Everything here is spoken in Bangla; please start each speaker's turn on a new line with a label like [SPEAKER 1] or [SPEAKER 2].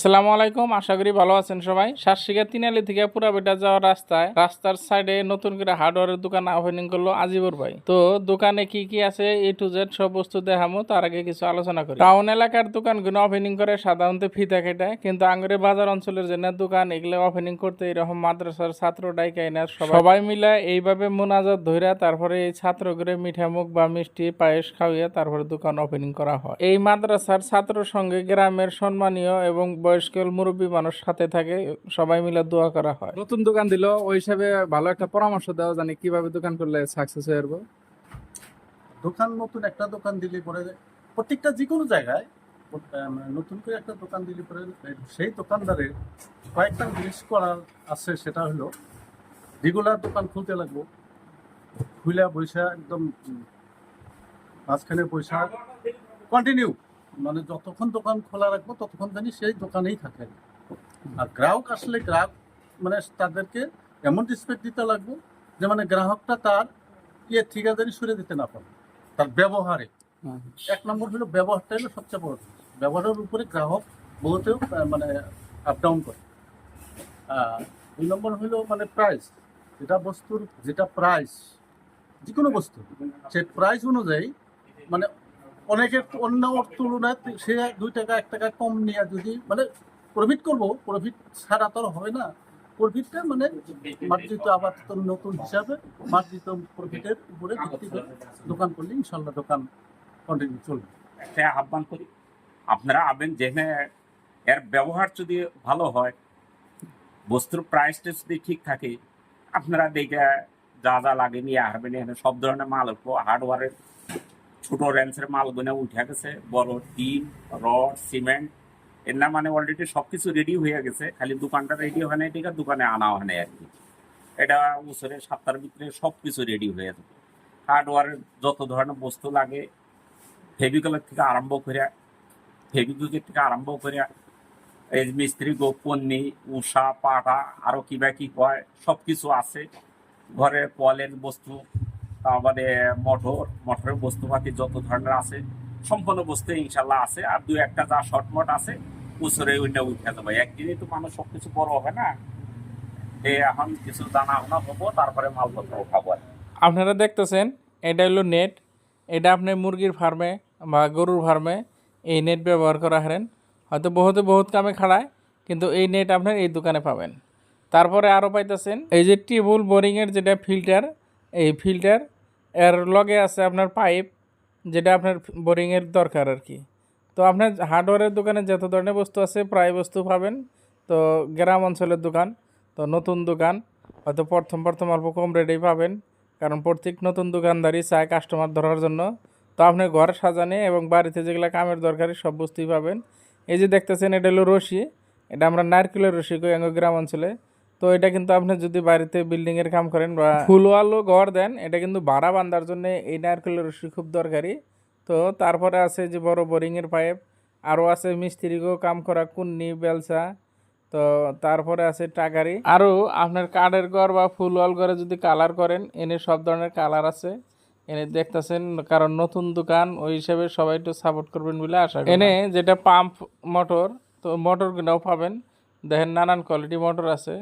[SPEAKER 1] আসসালামু আলাইকুম, আশা করি ভালো আছেন সবাই। শাসিকা তিনালি থেকে পুরা বেটা যাওয়ার রাস্তায়, রাস্তার সাইডে নতুন করে হার্ডওয়ারের দোকান ওপেনিং করল আজিবর ভাই। তো দোকানে কি কি আছে এ টু জেড সব বস্তু দেখামো, তার আগে কিছু আলোচনা করি। টাউন এলাকার দোকানগুলো ওপেনিং করে সাধারণত ফিতা কেটে কিন্তু আঙ্গুরে বাজার অঞ্চলের জন্য দোকান এগুলো ওপেনিং করতে এরকম মাদ্রাসার ছাত্র ডাইকাই না সবাই মিলে এইভাবে মোনাজাত ধইরা তারপরে এই ছাত্রগুলো মিঠা মুখ বা মিষ্টি, পায়েস খাওয়িয়ে তারপরে দোকান ওপেনিং করা হয়। এই মাদ্রাসার ছাত্র সঙ্গে গ্রামের সম্মানীয় এবং বয়স্ক মুরব্বী মানুষ সাথে থাকে সবাই মিলে দোয়া করা হয়।
[SPEAKER 2] নতুন দোকান দিল ওই হিসাবে ভালো একটা পরামর্শ দেওয়া জানি কীভাবে দোকান করলে সাকসেস হয়ে যাব
[SPEAKER 3] দোকান নতুন একটা দোকান দিলে পরে প্রত্যেকটা যে কোনো জায়গায় মানে নতুন করে একটা দোকান দিলে পরে সেই দোকানদারের কয়েকটা জিনিস করার আছে সেটা হলো রেগুলার দোকান খুলতে লাগবো। খুলে বৈশা একদম মাঝখানে বৈশা কন্টিনিউ মানে যতক্ষণ দোকান খোলা রাখব ততক্ষণ জানি সেই দোকানেই থাকে। আর গ্রাহক আসলে গ্রাহক মানে তাদেরকে এমন রেসপেক্ট দিতে লাগবে যে মানে গ্রাহকটা তার ইয়ে ঠিকাদারি সরে দিতে না পারে। তার ব্যবহারে। এক নম্বর হলো ব্যবহারটা হলো সবচেয়ে বড়। ব্যবহারের উপরে গ্রাহক বহুতেও মানে আপ ডাউন করে। দুই নম্বর হলো মানে প্রাইস যেটা বস্তুর যেটা প্রাইস যে কোনো বস্তু সেই প্রাইস অনুযায়ী মানে অনেকের অন্য তুলনায় সে দুই টাকা, এক টাকা কম নিয়ে যদি মানে প্রফিট করব প্রফিট ছাড়া তো হবে না। প্রফিটটা মানে মার্জিত আবার নতুন হিসাবে, মার্জিত প্রফিটের উপরে ভিত্তি করে দোকান করলে ইনশাল্লাহ দোকান কন্টিনিউ চলবে।
[SPEAKER 4] একটা আহ্বান করি, আপনারা আবেন যেখানে এর ব্যবহার যদি ভালো হয় বস্তুর প্রাইসটা যদি ঠিক থাকে, আপনারা দেখে যা যা লাগে নিয়ে আসবেন, এখানে সব ধরনের মাল হার্ডওয়ারের ছোট রেঞ্জের মালগুলো উঠে গেছে, বড় টিন, রড, সিমেন্ট, এর মানে অলরেডি সব কিছু রেডি হয়ে গেছে, খালি দোকানটা রেডি হয় না ঠিক আছে, দোকানে আনা হয় না আর কি। এটা বছরে সাতটার ভিতরে সব কিছু রেডি হয়ে যাবে। হার্ডওয়ারের যত ধরনের বস্তু লাগে ফেভিকলের থেকে আরম্ভ করে ফেভিকুইকের থেকে আরম্ভ করে, এই মিস্ত্রি গোপন্নি উষা পাটা আরও কিবা কি কয় সব কিছু আছে। ঘরের কলের বস্তু তারপরে মোটর মোটরের বস্তুপাতি যত ধরনের আছে, সম্পূর্ণ বস্তু ইনশাল্লাহ আছে। আর দু একটা যা শর্টমট আছে, উসরে ওইটা উঠে যাবে একদিনে তো মানুষ সবকিছু বড় হবে না? এখন কিছু জানা শোনা হব, তারপরে মালপত্র উঠাবো
[SPEAKER 1] আপনারা দেখতেছেন, এটা হলো নেট এটা আপনি মুরগির ফার্মে বা গরুর ফার্মে এই নেট ব্যবহার করা হারেন। হয়তো বহুতে বহুত কামে খাড়ায়, কিন্তু এই নেট আপনার এই দোকানে পাবেন। তারপরে আরও পাইতেছেন, এই যে টিউবুল বোরিংয়ের যেটা ফিল্টার এই ফিল্টার এর লগে আছে আপনার পাইপ যেটা আপনার বোরিংয়ের দরকার আর কি। তো আপনার হার্ডওয়্যারের দোকানে যত ধরনের বস্তু আছে, প্রায় বস্তু পাবেন। তো গ্রাম অঞ্চলের দোকান, তো নতুন দোকান, হয়তো প্রথম প্রথম অল্প কম রেটেই পাবেন। কারণ প্রত্যেক নতুন দোকানদারই চায় কাস্টমার ধরার জন্য। তো আপনি ঘর সাজানে এবং বাড়িতে যেগুলো কামের দরকারি সব বস্তুই পাবেন। এই যে দেখতেছেন, এটা হলো রশি। এটা আমরা নারকেলের রশি কই গ্রাম অঞ্চলে। তো এটা কিন্তু আপনি যদি বাড়িতে বিল্ডিং এর কাম করেন বা ফুল আলো ঘর দেন এটা কিন্তু ভাড়া বান্ধার জন্য এই নারকেলের রশি খুব দরকারি। তো তারপরে আছে যে বড় বোরিং এর পাইপ আরও আছে মিস্ত্রিকেও কাম করা কুন্নি বেলসা তো তারপরে আছে টাকারি। আরও আপনার কাঠের ঘর বা ফুল ওয়াল ঘরে যদি কালার করেন এনে সব ধরনের কালার আছে। এনে দেখতেছেন কারণ নতুন দোকান ওই হিসাবে সবাই একটু সাপোর্ট করবেন বলে আশা এনে যেটা পাম্প মোটর তো মোটরগুলোও পাবেন। দেখেন নানান কোয়ালিটি মোটর আছে।